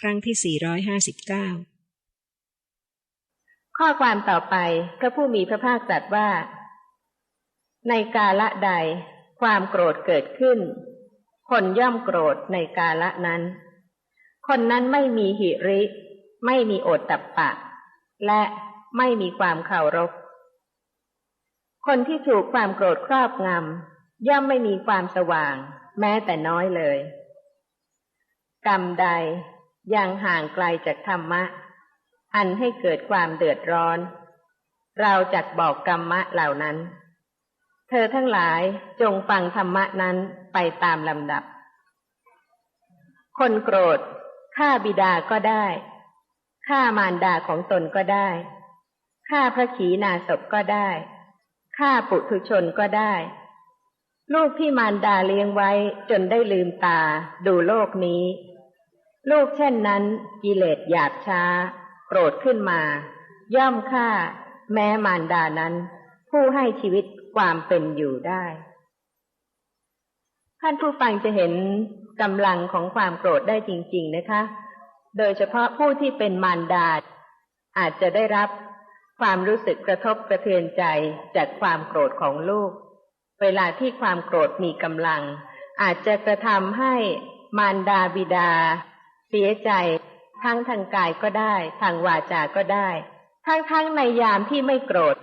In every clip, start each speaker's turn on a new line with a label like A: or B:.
A: ครั้งที่ 459
B: ข้อความต่อไปพระผู้มีพระภาคตรัสว่า ในกาละใดความโกรธเกิดขึ้น คนย่อมโกรธในกาละนั้น คนนั้นไม่มีหิริ ไม่มีโอตตัปปะ และไม่มีความเคารพ คนที่ถูกความโกรธครอบงำย่อมไม่มีความสว่าง แม้แต่น้อยเลย กรรมใด ยังห่างไกลจากธรรมะ อันให้เกิดความเดือดร้อน เราจักบอกกรรมะเหล่านั้น เธอทั้งหลายจงฟังธรรมะนั้นไปตามลำดับ คนโกรธฆ่าบิดาก็ได้ฆ่ามารดาของตนก็ได้ฆ่าพระขีณาศพก็ได้ฆ่าปุถุชนก็ได้ ลูกที่มารดาเลี้ยงไว้จนได้ลืมตาดูโลกนี้ ลูกเช่นนั้นกิเลสหยาบช้า โกรธขึ้นมา ย่อมฆ่า แม้มารดานั้น ผู้ให้ชีวิตความเป็นอยู่ได้ท่านผู้ฟังจะเห็นกำลังของความโกรธได้จริง ๆนะคะ โดยเฉพาะผู้ที่เป็นมารดา อาจจะได้รับความรู้สึกกระทบกระเทือนใจจากความโกรธของลูก เวลาที่ความโกรธมีกำลัง อาจจะกระทำให้มารดาบิดา เสียใจ ทั้งทางกายก็ได้ ทางวาจาก็ได้ ทั้งทั้งในยามที่ไม่โกรธ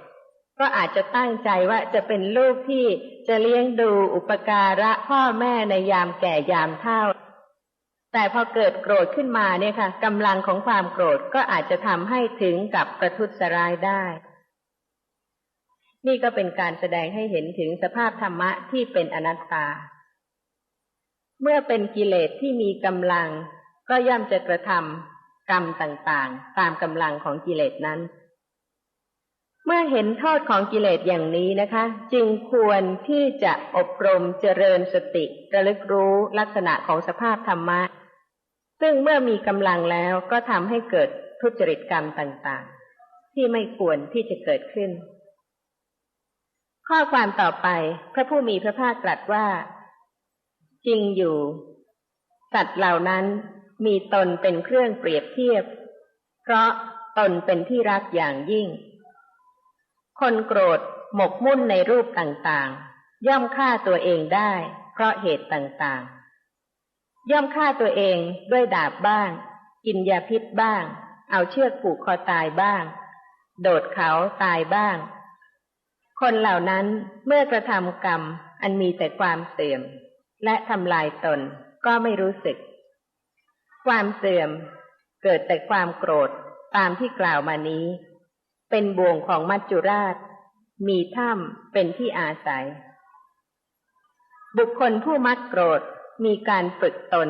B: ก็อาจจะตั้งใจว่าจะเป็นลูกที่จะเลี้ยงดูอุปการะพ่อแม่ในยามแก่ยามเฒ่า แต่พอเกิดโกรธขึ้นมาเนี่ยค่ะกำลังของความโกรธก็อาจจะทำให้ถึงกับประทุษร้ายได้ นี่ก็เป็นการแสดงให้เห็นถึงสภาพธรรมะที่เป็นอนัตตา เมื่อเป็นกิเลสที่มีกำลัง ก็ย่อมจะกระทำกรรมต่างๆ ตามกำลังของกิเลสนั้น เมื่อเห็นโทษของกิเลสอย่างนี้นะคะ จึงควรที่จะอบรมเจริญสติระลึกรู้ลักษณะของสภาพธรรมะ ซึ่งเมื่อมีกำลังแล้วก็ทำให้เกิดทุจริตกรรมต่างๆ ที่ไม่ควรที่จะเกิดขึ้น ข้อความต่อไปพระผู้มีพระภาคตรัสว่า จริงอยู่สัตว์เหล่านั้น มีตนเป็นเครื่องเปรียบเทียบ เพราะตนเป็นที่รักอย่างยิ่ง คนโกรธหมกมุ่นในรูปต่างๆ ย่อมฆ่าตัวเองได้ เพราะเหตุต่างๆ ย่อมฆ่าตัวเองด้วยดาบบ้าง กินยาพิษบ้าง เอาเชือกผูกคอตายบ้าง โดดเขาตายบ้าง คนเหล่านั้นเมื่อกระทำกรรมอันมีแต่ความเสื่อม และทำลายตนก็ไม่รู้สึก ความเสื่อมเกิดแต่ความโกรธตามที่กล่าวมานี้ เป็นบ่วงของมัจจุราช มีถ้ำเป็นที่อาศัย บุคคลผู้มักโกรธมีการฝึกตน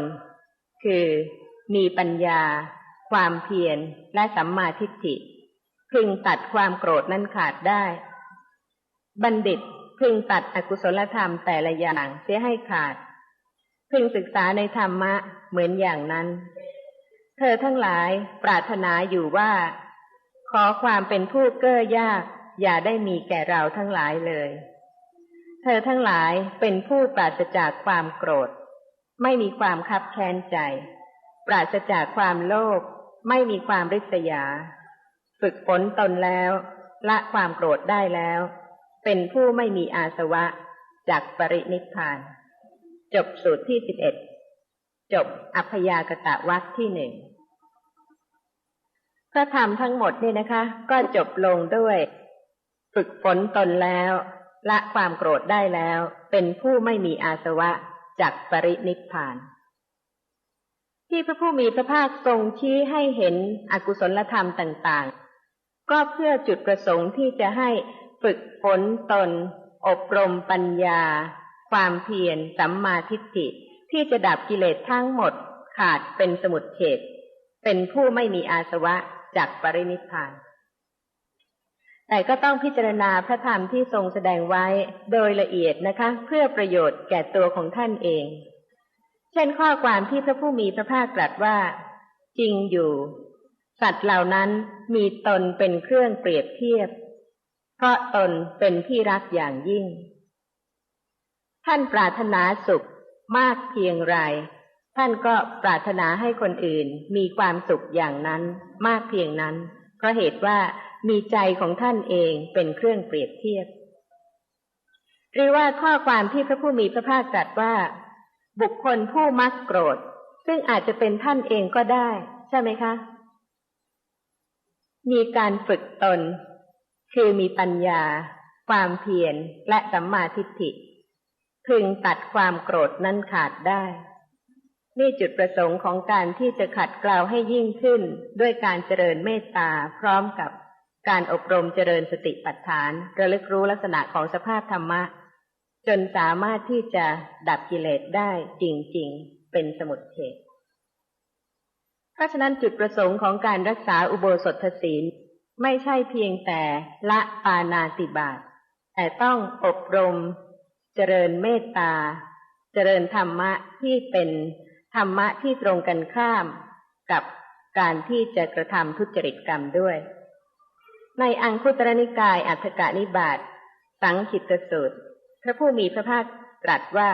B: คือมีปัญญา ความเพียรและสัมมาทิฏฐิ พึงตัดความโกรธนั้นขาดได้ บัณฑิตพึงตัดอกุศลธรรมแต่ละอย่างเสียให้ขาด พึงศึกษาในธรรมะเหมือนอย่างนั้น เธอทั้งหลายปรารถนาอยู่ว่า ขอความเป็นผู้เก้อยาก อย่าได้มีแก่เราทั้งหลายเลย เธอทั้งหลายเป็นผู้ปราศจากความโกรธ ไม่มีความคับแค้นใจ ปราศจากความโลภไม่มีความริษยา ฝึกฝนตนแล้ว ละความโกรธได้แล้ว เป็นผู้ไม่มีอาสวะจากปรินิพาน จบสูตรที่สิบเอ็ดจบอัพยากตะวักที่หนึ่งพระธรรมทั้งหมดนี่นะคะ ก็จบลงด้วย ฝึกฝนตนแล้ว ละความโกรธได้แล้ว เป็นผู้ไม่มีอาสวะจากปรินิพาน ที่พระผู้มีพระภาคทรงชี้ให้เห็นอกุศลธรรมต่าง ๆ ก็เพื่อจุดประสงค์ที่จะให้ฝึกฝนตน อบรมปัญญา ความเพียรสัมมาทิฏฐิที่จะดับกิเลสทั้งหมดขาดเป็นสมุดเฉดเป็นผู้ไม่มีอาสวะจากปรินิพาน แต่ก็ต้องพิจารณาพระธรรมที่ทรงแสดงไว้โดยละเอียดนะคะ เพื่อประโยชน์แก่ตัวของท่านเอง เช่นข้อความที่พระผู้มีพระภาคตรัสว่า จริงอยู่ สัตว์เหล่านั้นมีตนเป็นเครื่องเปรียบเทียบ เพราะตนเป็นที่รักอย่างยิ่ง ท่านปรารถนาสุขมากเพียงไร ท่านก็ปรารถนาให้คนอื่นมีความสุขอย่างนั้นมากเพียงนั้น เพราะเหตุว่ามีใจของท่านเองเป็นเครื่องเปรียบเทียบ หรือว่าข้อความที่พระผู้มีพระภาคตรัสว่า บุคคลผู้มักโกรธ ซึ่งอาจจะเป็นท่านเองก็ได้ ใช่ไหมคะ มีการฝึกตน คือมีปัญญา ความเพียรและสัมมาทิฏฐิ พึงตัดความโกรธนั้นขาดได้ นี่จุดประสงค์ของการที่จะขัดเกลาให้ยิ่งขึ้น ด้วยการเจริญเมตตาพร้อมกับการอบรมเจริญสติปัฏฐาน ระลึกรู้ลักษณะของสภาพธรรมะ จนสามารถที่จะดับกิเลสได้จริง ๆ เป็นสมุดเฉดเพราะฉะนั้นจุดประสงค์ของการรักษาอุโบสถศีลไม่ใช่เพียงแต่ละปานาติบาตแต่ต้องอบรม เจริญเมตตา เจริญธรรมะที่เป็นธรรมะที่ตรงกันข้ามกับการที่จะกระทำทุจริตกรรมด้วย ในอังคุตรนิกายอัฏฐกานิบาตสังขิตสูตร พระผู้มีพระภาคตรัสว่า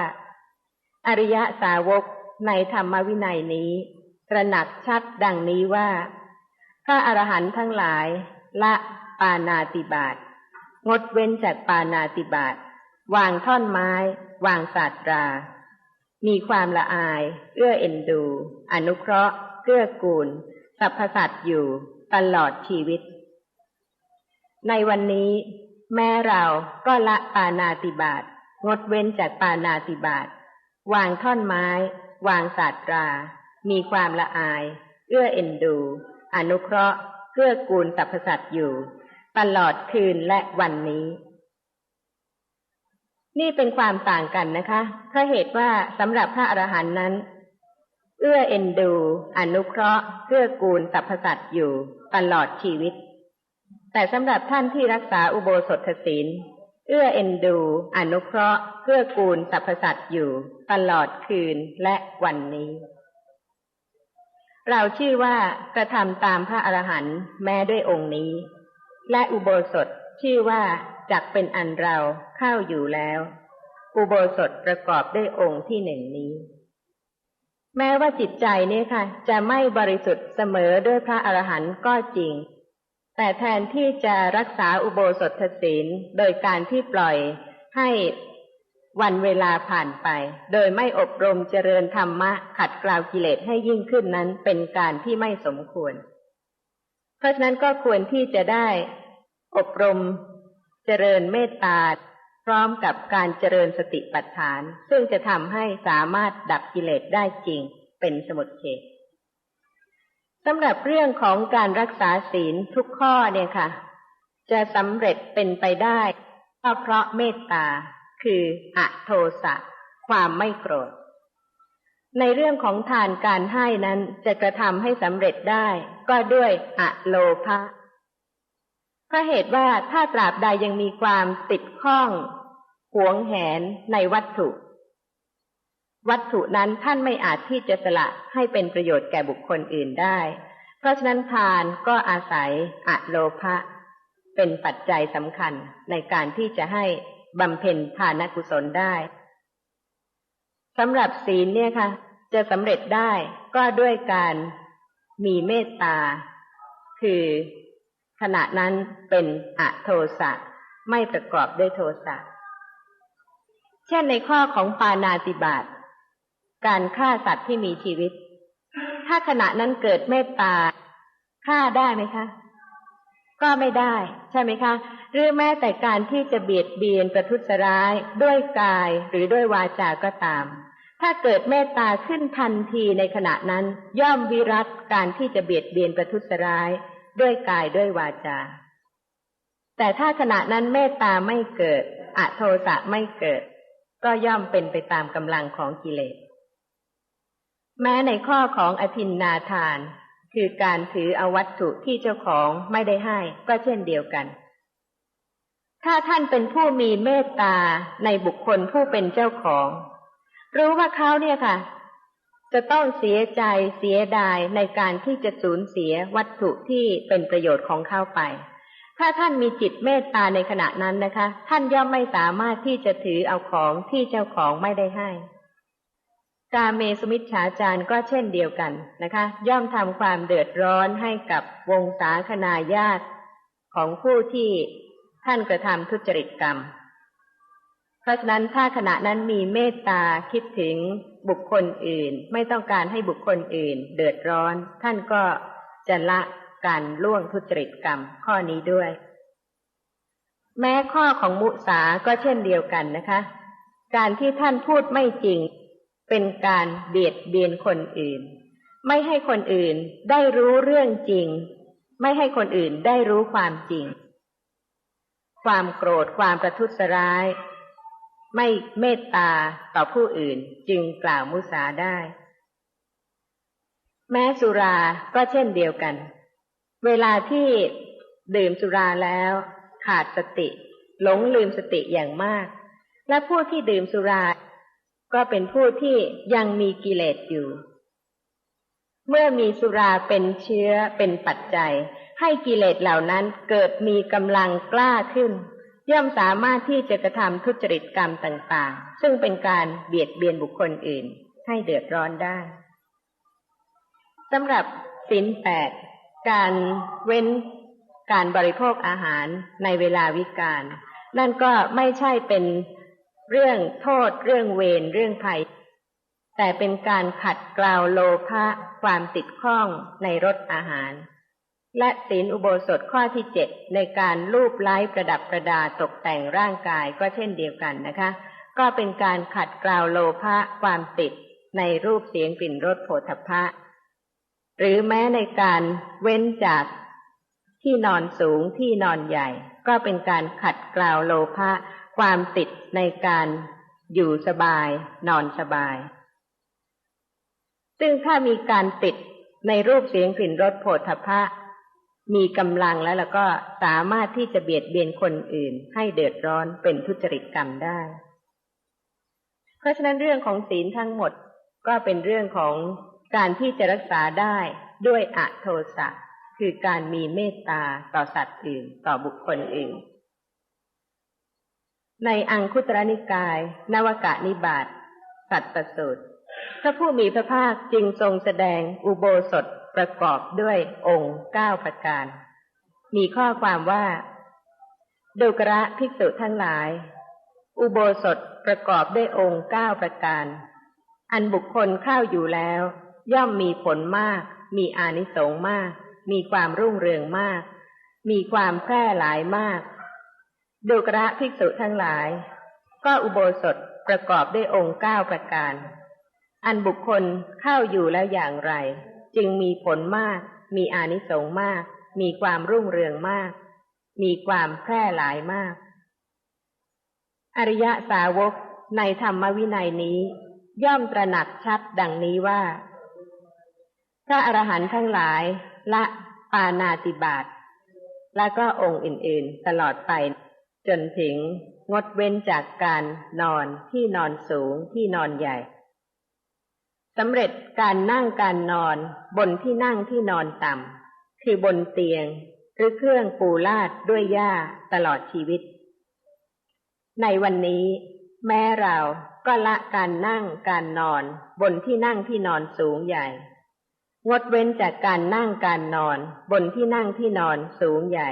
B: อริยสาวกในธรรมวินัยนี้ตระหนักชัดดังนี้ว่า พระอรหันต์ทั้งหลายละปานาติบาตงดเว้นจากปานาติบาต วางท่อนไม้ วางศาสตรา มีความละอาย เอื้อเอ็นดู อนุเคราะห์เกื้อกูลสรรพสัตว์อยู่ตลอดชีวิต ในวันนี้ แม้เราก็ละปานาติบาตงดเว้นจากปานาติบาตวางท่อนไม้ วางศาสตรา มีความละอาย เอื้อเอ็นดู อนุเคราะห์เกื้อกูลสรรพสัตว์อยู่ ตลอดคืนและวันนี้ นี่เป็นความต่างกันนะคะเพราะเหตุว่าสำหรับพระอรหันต์นั้น เอื้อเอ็นดู อนุเคราะห์เกื้อกูลสรรพสัตว์อยู่ตลอดชีวิต แต่สำหรับท่านที่รักษาอุโบสถศีล เอื้อเอ็นดู อนุเคราะห์เกื้อกูลสรรพสัตว์อยู่ตลอดคืนและวันนี้ เราชื่อว่ากระทำตามพระอรหันต์แม้ด้วยองค์นี้ และอุโบสถชื่อว่า จักเป็นอันเราเข้าอยู่แล้ว อุโบสถประกอบด้วยองค์ที่หนึ่งนี้ แม้ว่าจิตใจนี้ค่ะ จะไม่บริสุทธิ์เสมอด้วยพระอรหันต์ก็จริง แต่แทนที่จะรักษาอุโบสถศีลโดยการที่ปล่อยให้วันเวลาผ่านไป โดยไม่อบรมเจริญธรรมะ ขัดกลาวกิเลสให้ยิ่งขึ้นนั้นเป็นการที่ไม่สมควร เพราะฉะนั้นก็ควรที่จะได้อบรม เจริญเมตตาพร้อมกับการเจริญสติปัฏฐาน ซึ่งจะทำให้สามารถดับกิเลสได้จริงเป็นสมุดเฉดสำหรับเรื่องของการรักษาศีลทุกข้อเนี่ยค่ะ จะสำเร็จเป็นไปได้ก็เพราะเมตตาคืออโทสะความไม่โกรธ ในเรื่องของทานการให้นั้นจะกระทำให้สำเร็จได้ ก็ด้วยอโลภะ พราะเหตุว่าถ้าตราบใดยังมีความติดข้องหวงแหนในวัตถุ วัตถุนั้นท่านไม่อาจที่จะสละให้เป็นประโยชน์แก่บุคคลอื่นได้ เพราะฉะนั้นทานก็อาศัยอโลภะเป็นปัจจัยสำคัญในการที่จะให้บำเพ็ญทานกุศลได้สำหรับศีลเนี่ยค่ะ จะสำเร็จได้ก็ด้วยการมีเมตตา คือ ขณะนั้นเป็นอโทสะไม่ประกอบด้วยโทสะเช่นในข้อของปานาติบาตการฆ่าสัตว์ที่มีชีวิต ถ้าขณะนั้นเกิดเมตตาฆ่าได้ไหมคะ ก็ไม่ได้ ใช่ไหมคะ หรือแม้แต่การที่จะเบียดเบียนประทุษร้ายด้วยกายหรือด้วยวาจาก็ตาม ถ้าเกิดเมตตาขึ้นทันทีในขณะนั้น ย่อมวิรัตการที่จะเบียดเบียนประทุษร้าย ด้วยกายด้วยวาจา แต่ถ้าขณะนั้นเมตตาไม่เกิดอโทสะไม่เกิด ก็ย่อมเป็นไปตามกำลังของกิเลส แม้ในข้อของอภินนาทาน คือการถือเอาวัตถุที่เจ้าของไม่ได้ให้ก็เช่นเดียวกัน ถ้าท่านเป็นผู้มีเมตตาในบุคคลผู้เป็นเจ้าของ รู้ว่าเขาเนี่ยค่ะ จะต้องเสียใจเสียดายในการที่จะสูญเสียวัตถุที่เป็นประโยชน์ของเขาไป ถ้าท่านมีจิตเมตตาในขณะนั้นนะคะ ท่านย่อมไม่สามารถที่จะถือเอาของที่เจ้าของไม่ได้ให้กาเมสุมิชฌาจารย์ก็เช่นเดียวกันนะคะ ย่อมทำความเดือดร้อนให้กับวงศาคณาญาติของผู้ที่ท่านกระทำทุจริตกรรม เพราะฉะนั้นถ้าขณะนั้นมีเมตตาคิดถึงบุคคลอื่น ไม่ต้องการให้บุคคลอื่น เดือดร้อน ท่านก็จะละการล่วงทุจริตกรรมข้อนี้ด้วย แม้ข้อของมุสาก็เช่นเดียวกันนะคะ การที่ท่านพูดไม่จริง เป็นการเบียดเบียนคนอื่น ไม่ให้คนอื่นได้รู้เรื่องจริง ไม่ให้คนอื่นได้รู้ความจริง ความโกรธความประทุษร้าย ไม่เมตตาต่อผู้อื่นจึงกล่าวมุสาได้ แม้สุราก็เช่นเดียวกัน เวลาที่ดื่มสุราแล้ว ขาดสติ หลงลืมสติอย่างมาก และผู้ที่ดื่มสุรา ก็เป็นผู้ที่ยังมีกิเลสอยู่ เมื่อมีสุราเป็นเชื้อเป็นปัจจัย ให้กิเลสเหล่านั้นเกิดมีกำลังกล้าขึ้น ย่อมสามารถที่จะกระทำทุจริตกรรมต่างๆ ซึ่งเป็นการเบียดเบียนบุคคลอื่น ให้เดือดร้อนได้สำหรับสินแปดการเว้นการบริโภคอาหารในเวลาวิกาลนั่นก็ไม่ใช่เป็นเรื่องโทษ เรื่องเวรเรื่องภัย แต่เป็นการขัดกล่าวโลภะความติดข้องในรสอาหาร และศีลอุโบสถข้อที่เจ็ดในการลูบไล้ประดับประดาตกแต่งร่างกายก็เช่นเดียวกันนะคะ ก็เป็นการขัดเกลาโลภะความติดในรูปเสียงกลิ่นรสโผฏฐะหรือแม้ในการเว้นจากที่นอนสูงที่นอนใหญ่ ก็เป็นการขัดเกลาโลภะความติดในการอยู่สบาย นอนสบาย ซึ่งถ้ามีการติดในรูปเสียงกลิ่นรสโผฏฐพะ มีกำลังแล้วแล้วก็สามารถที่จะเบียดเบียนคนอื่น ให้เดือดร้อนเป็นทุจริตกรรมได้ เพราะฉะนั้นเรื่องของศีลทั้งหมดก็เป็นเรื่องของการที่จะรักษาได้ด้วยอโทสะคือการมีเมตตาต่อสัตว์อื่น ต่อบุคคลอื่น ในอังคุตรนิกาย นวกะนิบาตสัตประสูตรพระผู้มีพระภาคจึงทรงแสดงอุโบสถ ประกอบด้วยองค์เก้าประการ มีข้อความว่าดุกระภิกษุทั้งหลาย อุโบสถประกอบด้วยองค์เก้าประการ อันบุคคลเข้าอยู่แล้ว ย่อมมีผลมาก มีอานิสงส์มาก มีความรุ่งเรืองมาก มีความแพร่หลายมาก ดูกระภิกษุทั้งหลาย ก็อุโบสถประกอบด้วยองค์เก้าประการ อันบุคคลเข้าอยู่แล้วอย่างไร จึงมีผลมาก มีอานิสงส์มาก มีความรุ่งเรืองมาก มีความแพร่หลายมาก อริยสาวกในธรรมวินัยนี้ ย่อมตระหนักชัดดังนี้ว่า พระอรหันต์ทั้งหลาย ละปานาติบาตและก็องค์อื่นๆ ตลอดไป จนถึงงดเว้นจากการนอนที่นอนสูงที่นอนใหญ่ สำเร็จการนั่งการนอน บนที่นั่งที่นอนต่ำคือบนเตียง หรือเครื่องปูลาดด้วยหญ้าตลอดชีวิต ในวันนี้ แม้เราก็ละการนั่งการนอน บนที่นั่งที่นอนสูงใหญ่ งดเว้นจากการนั่งการนอน บนที่นั่งที่นอนสูงใหญ่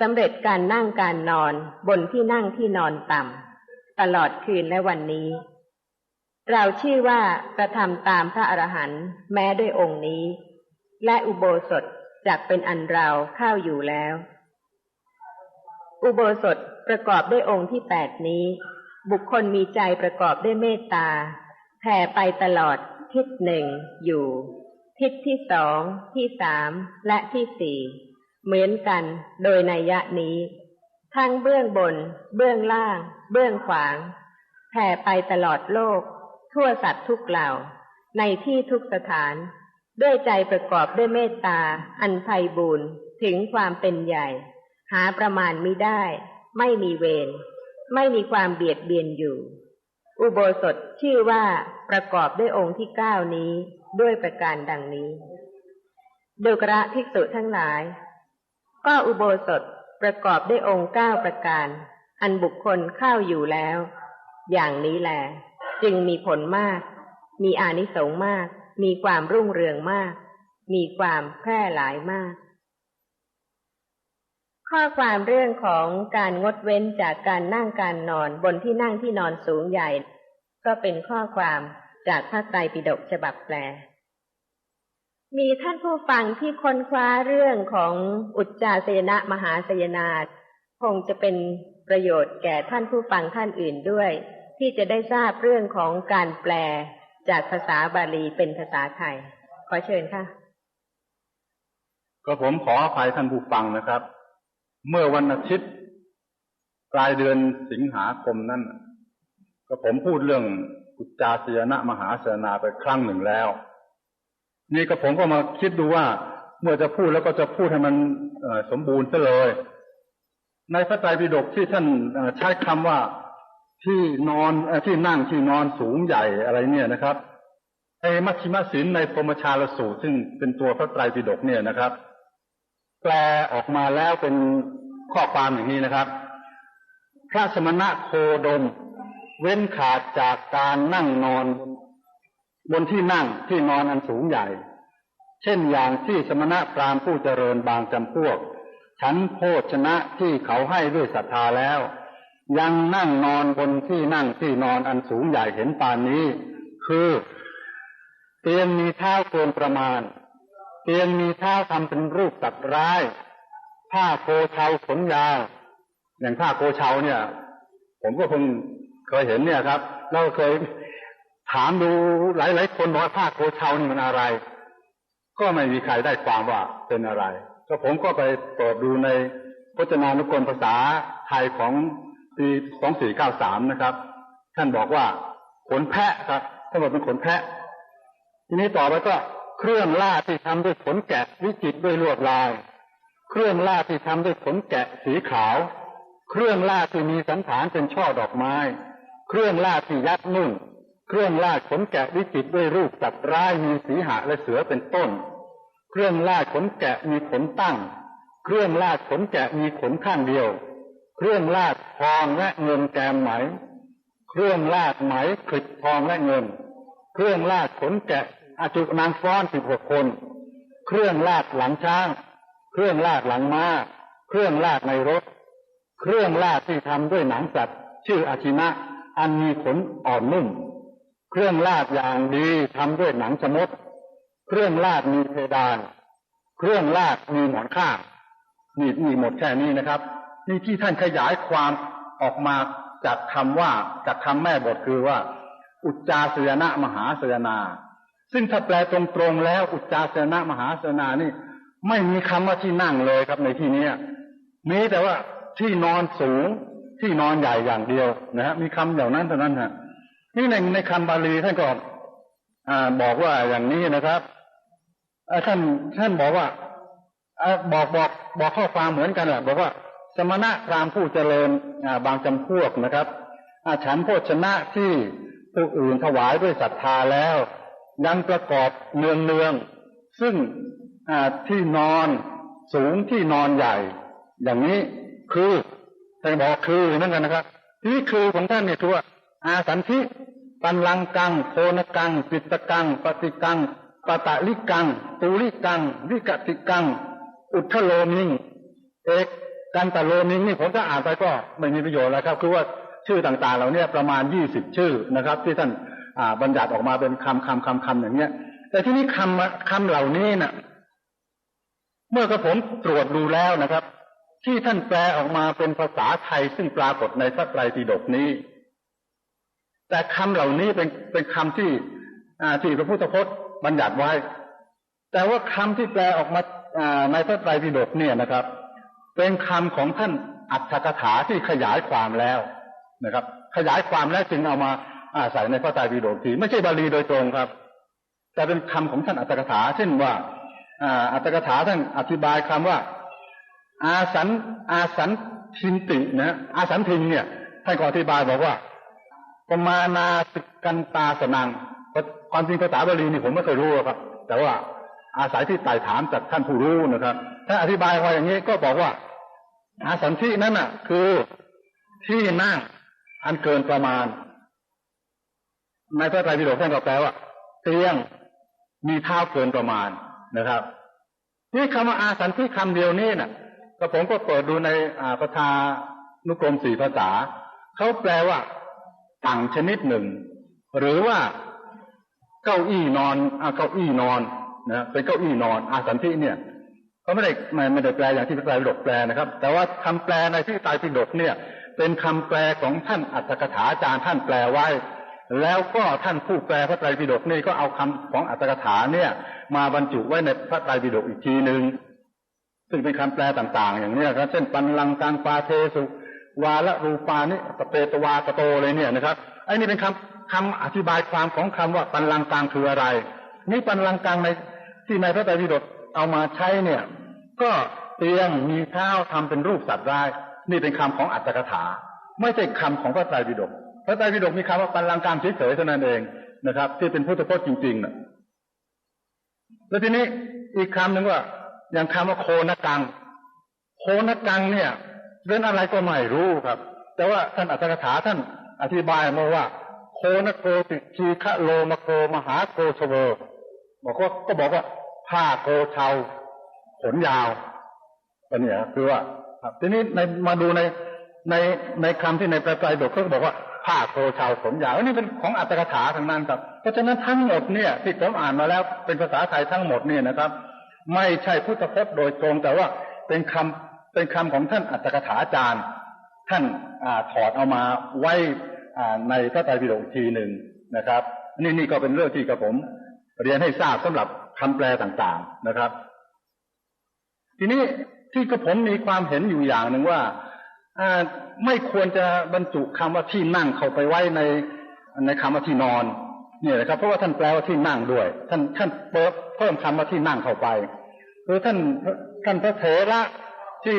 B: สำเร็จการนั่งการนอน บนที่นั่งที่นอนต่ำตลอดคืนและวันนี้ เราชื่อว่ากระทำตามพระอรหันต์แม้ด้วยองค์นี้ และอุโบสถจักเป็นอันเราเข้าอยู่แล้ว อุโบสถประกอบด้วยองค์ที่แปดนี้ บุคคลมีใจประกอบด้วยเมตตาแผ่ไปตลอดทิศหนึ่งอยู่ ทิศที่สองที่สามและที่สี่เหมือนกันโดยนัยยะนี้ ทั้งเบื้องบน เบื้องล่าง เบื้องขวางแผ่ไปตลอดโลก ทั่วสัตว์ทุกเหล่า ในที่ทุกสถาน ด้วยใจประกอบด้วยเมตตา อันไพบูรณ์ถึงความเป็นใหญ่ หาประมาณมิได้ ไม่มีเวรไม่มีความเบียดเบียนอยู่ อุโบสถชื่อว่าประกอบด้วยองค์ที่เก้านี้ด้วยประการดังนี้ดุกระภิกษุทั้งหลาย ก็อุโบสถประกอบด้วยองค์เก้าประการ อันบุคคลเข้าอยู่แล้ว อย่างนี้แหละ จึงมีผลมาก มีอานิสงส์มาก มีความรุ่งเรืองมาก มีความแพร่หลายมาก ข้อความเรื่องของการงดเว้นจากการนั่งการนอนบนที่นั่งที่นอนสูงใหญ่ ก็เป็นข้อความจากพระไตรปิฎกฉบับแปล มีท่านผู้ฟังที่ค้นคว้าเรื่องของอุจจาสยนะมหาสยนาคงจะเป็นประโยชน์แก่ท่านผู้ฟังท่านอื่นด้วย ที่จะได้ทราบเรื่องของการแปลจากภาษาบาลีเป็นภาษาไทย ขอเชิญค่ะ
C: ก็ผมขออภัยท่านผู้ฟังนะครับ เมื่อวันอาทิตย์ปลายเดือนสิงหาคมนั้นก็ผมพูดเรื่องอุจจาสยนะมหาสนาไปครั้งหนึ่งแล้ว นี่ก็ผมก็มาคิดดูว่า เมื่อจะพูดแล้วก็จะพูดให้มันสมบูรณ์ซะเลย ในพระไตรปิฎกที่ท่านใช้คำว่า ที่นอนที่นั่งที่นอนสูงใหญ่อะไรเนี่ยนะครับในมัชฌิมศีลในพรมชาลสูตรซึ่งเป็นตัวพระไตรปิฎกเนี่ยนะครับ แปลออกมาแล้วเป็นข้อความอย่างนี้นะครับ พระสมณะโคดม เว้นขาดจากการนั่งนอน บนที่นั่งที่นอนอันสูงใหญ่ เช่นอย่างที่สมณะพราหมณ์ผู้เจริญบางจำพวกฉันโภชนะที่เขาให้ด้วยศรัทธาแล้ว ยังนั่งนอนบนที่นั่งที่นอนอันสูงใหญ่เห็นปานนี้ คือเตียงมีเท้าเกินประมาณ เตียงมีเท้าทำเป็นรูปตัดร้าย ผ้าโคเชาขนยาว อย่างผ้าโคเชาเนี่ย ผมก็เพิ่งเคยเห็นเนี่ยครับแล้วเคยถามดูหลายๆคนบอกว่าผ้าโคเชานี่มันอะไร ก็ไม่มีใครได้ความว่าเป็นอะไรก็ผมก็ไปเปิดดูในพจนานุกรมภาษาไทยของ ปีสองสี่เก้าสามนะครับ ท่านบอกว่าขนแพะครับท่านบอกเป็นขนแพะ ทีนี้ต่อไปก็เครื่องล่าที่ทำด้วยขนแกะวิจิตรด้วยลวดลาย เครื่องล่าที่ทำด้วยขนแกะสีขาว เครื่องล่าที่มีสันฐานเป็นช่อดอกไม้ เครื่องล่าที่ยัดนุ่น เครื่องล่าขนแกะวิจิตรด้วยรูปจัดร้ายมีสีหะและเสือเป็นต้น เครื่องล่าขนแกะมีขนตั้ง เครื่องล่าขนแกะมีขนข้างเดียว เครื่องลาดทองและเงินแกมไหม เครื่องลาดไหมขลิดทองและเงิน เครื่องลาดขนแกะอาจุนางฟ้อนสิบหกคน เครื่องลาดหลังช้าง เครื่องลาดหลังม้า เครื่องลาดในรถ เครื่องลาดที่ทำด้วยหนังสัตว์ ชื่ออาชินะ อันมีขนอ่อนนุ่ม เครื่องลาดอย่างดีทำด้วยหนังชมด เครื่องลาดมีเพดาน เครื่องลาดมีหมอนข้างนี่นี่หมดแค่นี้นะครับ นี่ที่ท่านขยายความออกมาจากคำว่าจากคำแม่บทคือว่า อุจจาสยนะมหาสยนา ซึ่งถ้าแปลตรงๆแล้วอุจจาสยนะมหาสยนานี่ ไม่มีคำว่าที่นั่งเลยครับในที่นี้มีแต่ว่าที่นอนสูงที่นอนใหญ่อย่างเดียวนะฮะมีคำอย่างนั้นเท่านั้นฮะนี่ในในคำบาลีท่านก็อ่าบอกว่าอย่างนี้นะครับท่านท่านบอกว่าบอกบอกบอกข้อความเหมือนกันแหละบอกว่า สมณะพราหมณ์ผู้เจริญบางจำพวกนะครับฉันโภชนะที่ผู้อื่นถวายด้วยศรัทธาแล้ว ยังประกอบเนืองเนืองซึ่งที่นอนสูงที่นอนใหญ่ อย่างนี้คือท่านบอกคือนั่นกันนะครับ ที่คือของท่านเนี่ยคือว่าอาสันทิปันลังกังโคนกัง ปิตกัง ปฏิกังปตะลิกังตูลิกังวิกติกัง อุทโลมิง เอก กันตะโลมิงนี่ผมก็อ่านไปก็ไม่มีประโยชน์แล้วครับ คือว่าชื่อต่างๆเหล่านี้ประมาณยี่สิบชื่อนะครับ ที่ท่านบัญญัติออกมาเป็นคำคำคำคำอย่างเนี้ย แต่ที่นี้คำคำเหล่านี้นะ่ะ เมื่อกระผมตรวจดูแล้วนะครับ ที่ท่านแปลออกมาเป็นภาษาไทยซึ่งปรากฏในพระไตรปิฎกนี้ แต่คำเหล่านี้เป็นเป็นคำที่ที่พระพุทธพจน์บัญญัติไว้ แต่ว่าคำที่แปลออกมาในพระไตรปิฎกเนี่ยนะครับ เป็นคำของท่านอัตถกถาที่ขยายความแล้วนะครับ ขยายความแล้วจึงเอามาใส่ในพระไตรปิฎกทีไม่ใช่บาลีโดยตรงครับ แต่เป็นคำของท่านอัตถกถา เช่นว่าอัตถกถาท่านอธิบายคำว่า อาสันอาสันทินตินะอาสันทินเนี่ยท่านก็อธิบายบอกว่าปมานาสิกันตาสนังความจริงภาษาบาลีนี่ผมไม่เคยรู้ครับ แต่ว่าอาศัยที่ไต่ถามจากท่านผู้รู้นะครับถ้าอธิบายว่าอย่างนี้ก็บอกว่า อาสันทินั้นน่ะ คือที่นั่งอันเกินประมาณ ในพระไตรปิฎกท่านก็แปลว่าเตียงมีเท้าเกินประมาณนะครับนี่คำว่าอาสันที่คำเดียวนี่น่ะก็ผมก็เปิดดูในอ่าประธานุกรมสี่ภาษาเขาแปลว่าต่างชนิดหนึ่ง หรือว่าเก้าอี้นอนอาเก้าอี้นอนนะเป็นเก้าอี้นอน อาสันที่เนี่ย เขาไม่ได้ไม่ไม่ได้แปลอย่างที่พระไตรปิฎกแปลนะครับ แต่ว่าคำแปลในที่ไตรปิฎกเนี่ย เป็นคำแปลของท่านอัตถกถาจารย์ท่านแปลไว้ แล้วก็ท่านผู้แปลพระไตรปิฎกนี่ก็เอาคำของอัตถกถาเนี่ย มาบรรจุไว้ในพระไตรปิฎกอีกทีหนึ่งซึ่งเป็นคำแปลต่าง ๆ อย่างนี้ครับเช่นปันลังการปาเทสุวาละรูปานิตเปตวาตโตเลยเนี่ยนะครับไอ้นี่เป็นคำคำอธิบายความของคำว่าปันลังกลางคืออะไร นี่ปันลังกลางในที่ในพระไตรปิฎก เอามาใช้เนี่ย ก็เตียงมีเท้าทำเป็นรูปสัตว์ได้นี่เป็นคำของอัตถกถา ไม่ใช่คำของพระไตรปิฎกพระไตรปิฎกมีคำว่าปันลังกลางเฉยๆเท่านั้นเองนะครับ ที่เป็นพุทธพจน์จริงๆนะแล้วทีนี้อีกคำหนึ่งว่า อย่างคำว่าโคนกัง โคนกังเนี่ยเป็นอะไรก็ไม่รู้ครับ แต่ว่าท่านอัตถกถาท่านอธิบายมาว่า โคนโกติชีคะโลมโกมหาโกชเวบอกว่าก็บอกว่า ผ้าโกเชาขนยาวก็เนี่ยคือว่าครับทีนี้ในมาดูในในในคำที่ในประไตรปิฎกเขาก็บอกว่าผ้าโกเชาขนยาวอันนี้เป็นของอัตถกถาทั้งนั้นครับเพราะฉะนั้นทั้งหมดเนี่ยที่ผมอ่านมาแล้วเป็นภาษาไทยทั้งหมดเนี่ยนะครับ ไม่ใช่พุทธพจน์โดยตรงแต่ว่าเป็นคำเป็นคำของท่านอัตถกถาจารย์ ท่านอาถอดเอามาไว้อ่าในพระไตรปิฎกทีหนึ่งนะครับนี่นี่ก็เป็นเรื่องที่กระผม เรียนให้ทราบสำหรับ คำแปลต่างๆนะครับ ทีนี้ที่กระผมมีความเห็นอยู่อย่างหนึ่งว่าไม่ควรจะบรรจุคำว่าที่นั่งเข้าไปไว้ในในคำว่าที่นอนเนี่ยนะครับ เพราะว่าท่านแปลว่าที่นั่งด้วย ท่านท่านเพิ่มเพิ่มคำว่าที่นั่งเข้าไปคือท่านท่านพระเถระที่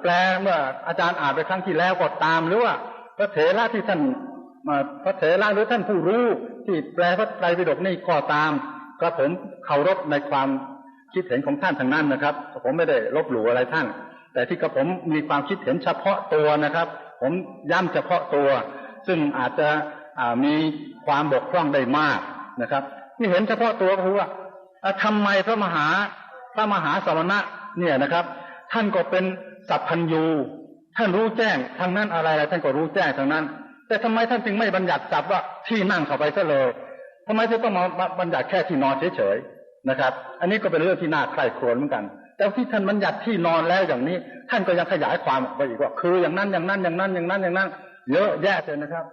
C: แปลเมื่ออาจารย์อ่านไปครั้งที่แล้วก็ตามหรือว่าพระเถระที่ท่านมาพระเถระหรือท่านผู้รู้ที่แปลพระไตรปิฎกนี่ก็ตาม กระผมเคารพในความคิดเห็นของท่านทางนั้นนะครับ ผมไม่ได้ลบหลู่อะไรท่าน แต่ที่กระผมมีความคิดเห็นเฉพาะตัวนะครับ ผมย้ำเฉพาะตัว ซึ่งอาจจะมีความบกพร่องได้มากนะครับ ที่เห็นเฉพาะตัวก็คือว่าอ่าทำไมพระมหาพระมหาสมณะเนี่ยนะครับ ท่านก็เป็นสัพพัญญูท่านรู้แจ้งทางนั้นอะไรอะไรท่านก็รู้แจ้งทางนั้น แต่ทำไมท่านจึงไม่บัญญัติจับว่าที่นั่งเข้าไปซะเลย ทำไมถึงต้องมาบัญญัติแค่ที่นอนเฉยๆนะครับ อันนี้ก็เป็นเรื่องที่น่าใคร่ครวญเหมือนกัน แต่ที่ท่านบัญญัติที่นอนแล้วอย่างนี้ ท่านก็ยังขยายความออกไปอีกว่า คืออย่างนั้นอย่างนั้นอย่างนั้นอย่างนั้นอย่างนั้น เยอะแยะเลยนะครับ